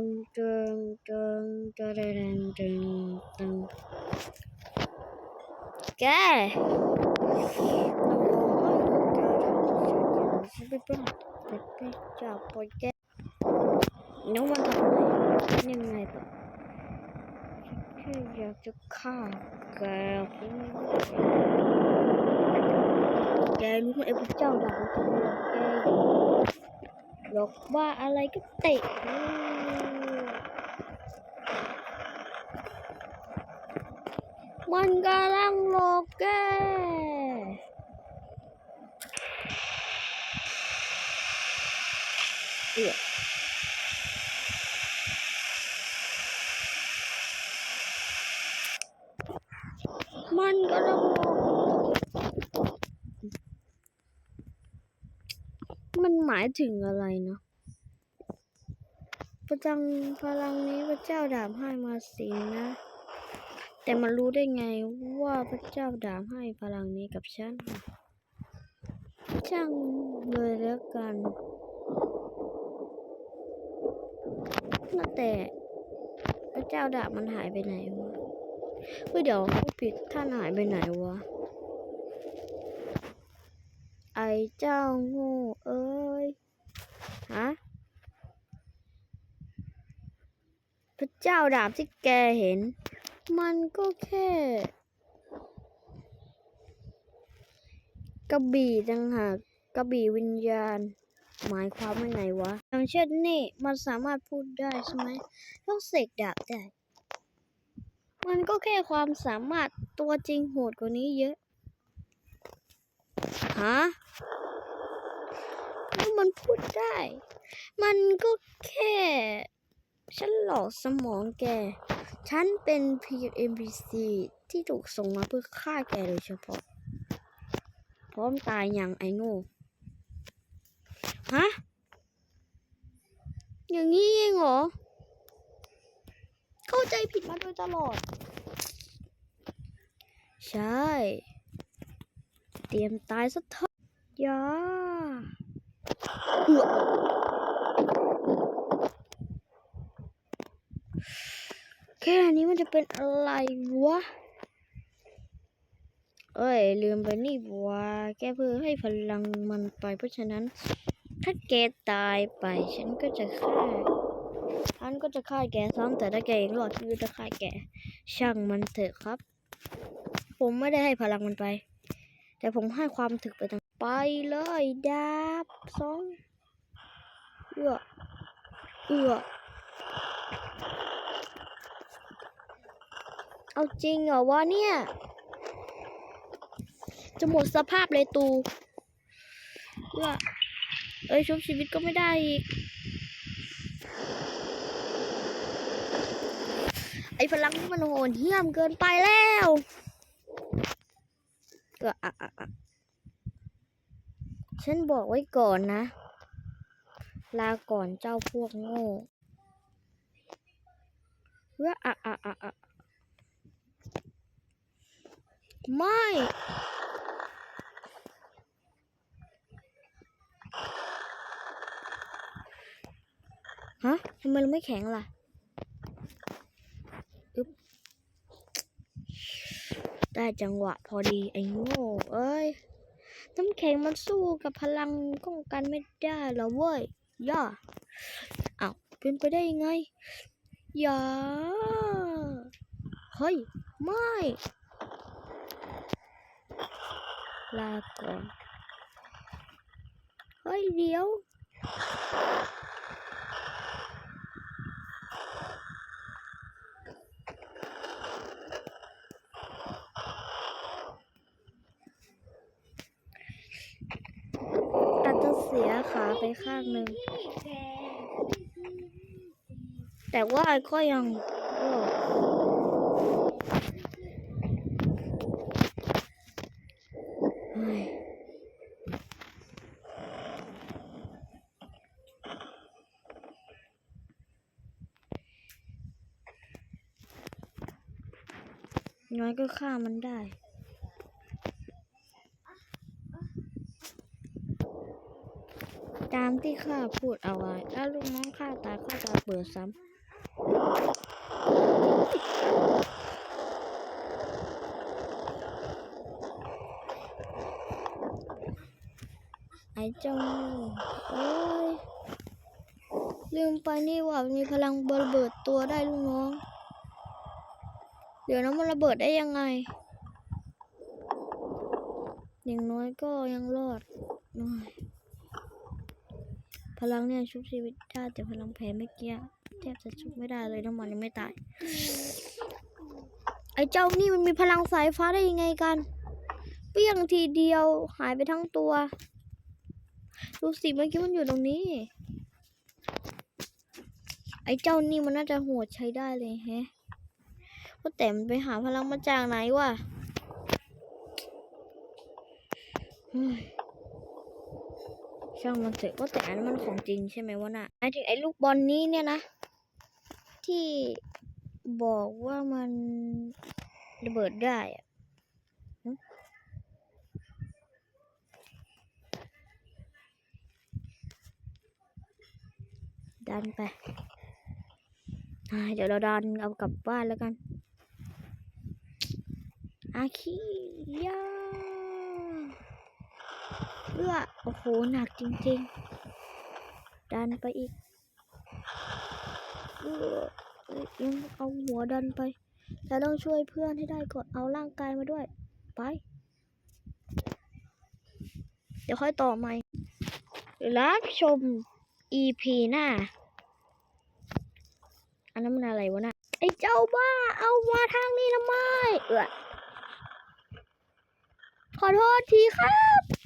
งตึงตึงตึงตึงตึงตึงแกฉันไปปล้นไปไปจั บอกน้องมันทำอะไรยังไงปะแค่อยากจะฆ่าแกแกรู้ไหรอกอยู่หลอกว่าอะไรก็เตะมันกำลังหลอกแกเอือมันกำลังหลอกมัน หมายถึงอะไรเนาะประจังพลังนี้พระเจ้าดาบให้มาสินะ แต่มันรู้ได้ไงว่าพระเจ้าดาบให้พลังนี้กับฉัน ช่างเลยแล้วกันน่าแต่พระเจ้าดาบมันหายไปไหนวะเฮ้ยเดี๋ยวผู้ผิดท่านหายไปไหนวะ ไอ้เจ้าโง่เอ้ย ฮะ พระเจ้าดาบที่แกเห็น มันก็แค่ กระบี่ต่างหากกระบี่วิญญาณ หมายความว่าไงวะ อย่างเช่นนี่ มันสามารถพูดได้ใช่ไหมต้องเสกดาบได้ มันก็แค่ความสามารถตัวจริงโหดกว่านี้เยอะ ฮะแล้วมันพูดได้ มันก็แค่ ฉันหลอกสมองแก ฉันเป็นเพียง NPC ที่ถูกส่งมาเพื่อฆ่าแกโดยเฉพาะ พร้อมตายอย่างไอ้โง่ ฮะ อย่างนี้เองเหรอ เข้าใจผิดมาโดยตลอด ใช่ เตรียมตายซะเถอะย่าแค่นี้มันจะเป็นอะไรวะ เอ้ย ลืมไปนี่ว่าแกเพื่อให้พลังมันไปเพราะฉะนั้น ถ้าแกตายไป ฉันก็จะฆ่าฉันก็จะฆ่าแกซ้ำแต่ถ้าแกยังรอดฉันก็จะฆ่าแก ช่างมันเถอะครับ ผมไม่ได้ให้พลังมันไป แต่ผมให้ความถึกไปทั้งไปเลยดาบสองเอื้อเอื้อเอาจริงเหรอวะเนี่ย จะหมดสภาพเลยตูเอื้อเอ้ยชุบชีวิตก็ไม่ได้อีก ไอ้พลังมันโหดเหี้ยมเกินไปแล้วก็อะอะอะ ฉันบอกไว้ก่อนนะ ลาก่อนเจ้าพวกโง่ว่าอะอะอะอะไม่ ฮะทำไมเราไม่แข็งล่ะได้จังหวะพอดี ไอ้โง่ เอ้ย น้ำแข็งมันสู้กับพลังป้องกันไม่ได้หรอเว้ย ย่าอ้าวเป็นไปได้ยังไง อย่า เฮ้ย ไม่ ลาก่อน เฮ้ย เดี๋ยว อาจจะเสียขาไปข้างหนึ่ง แต่ว่าก็ยังน้อยก็ฆ่ามันได้ ตามที่ข้าพูดเอาไว้ ถ้าลูกน้องข้าตายข้าจะเปิดซ้ำไอ้เจ้าโอ้ยลืมไปนี่ว่ามีพลังระเบิดตัวได้ลูกน้อง เดี๋ยวนั้นมันระเบิดได้ยังไง อย่างน้อยก็ยังรอด พลังเนี่ยชุบชีวิตได้แต่พลังแผลเมื่อกี้แทบจะชุบไม่ได้เลยน้ำมันยังไม่ตาย ไอ้เจ้านี่มันมีพลังสายฟ้าได้ยังไงกัน เปี้ยงทีเดียวหายไปทั้งตัวดูสิเมื่อกี้มันอยู่ตรงนี้ ไอ้เจ้านี่มันน่าจะโหดใช้ได้เลยแฮะว่าแต่มันไปหาพลังมาจากไหนวะ ช่างมันเถอะว่าแต่อันนั้นมันของจริงใช่ไหมวะน่ะหมายถึงไอ้ลูกบอลนี้เนี่ยนะ ที่บอกว่ามันระเบิดได้อะดันไป เดี๋ยวเราดันเอากลับบ้านแล้วกัน อาคียา เอื้อโอ้โห หนักจริงๆ ดันไปอีกเออยังเอาหัวดันไป แต่ต้องช่วยเพื่อนให้ได้ก่อน เอาร่างกายมาด้วย ไป เดี๋ยวค่อยต่อใหม่รับชม EP หน้า อันนั้นมันอะไรวะน่ะไอ้เจ้าบ้า เอามาทางนี้ทำไมเออขอโทษทีครับ